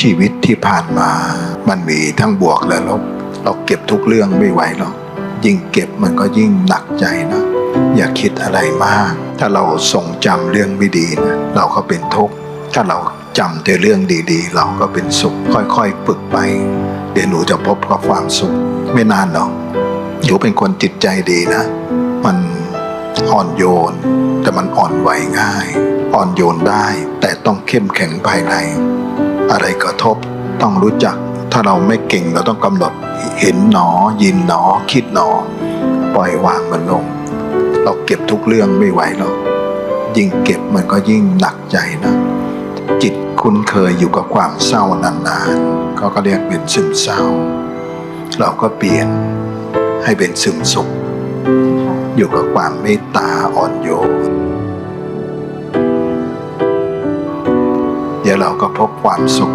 ชีวิตที่ผ่านมา มันมีทั้งบวกและลบ เราเก็บทุกเรื่องไม่ไหวหรอก ยิ่งเก็บมันก็ยิ่งหนักใจนะ อย่าคิดอะไรมาก ถ้าเราทรงจำเรื่องไม่ดีนะเราก็เป็นทุกข์ ถ้าเราจำแต่เรื่องดีๆ เราก็เป็นสุข ค่อยๆฝึกไป เดี๋ยวหนูจะพบกับความสุข ไม่นานหรอกหนูเป็นคนจิตใจดีนะ มันอ่อนโยน แต่มันอ่อนไหวง่าย อ่อนโยนได้แต่ต้องเข้มแข็งภายใน อะไรกระทบต้องรู้จัก ถ้าเราไม่เก่งเราต้องกำหนดเห็นหนอ ยินหนอ คิดหนอ ปล่อยวางมันลง เราเก็บทุกเรื่องไม่ไหวหรอกยิ่งเก็บมันก็ยิ่งหนักใจนะจิตคุ้นเคยอยู่กับความเศร้านานๆเขาก็เรียกเป็นซึมเศร้า เราก็เปลี่ยนให้เป็นซึมสุข อยู่กับความเมตตาอ่อนโยน ดี๋ยวเราก็พบความสุข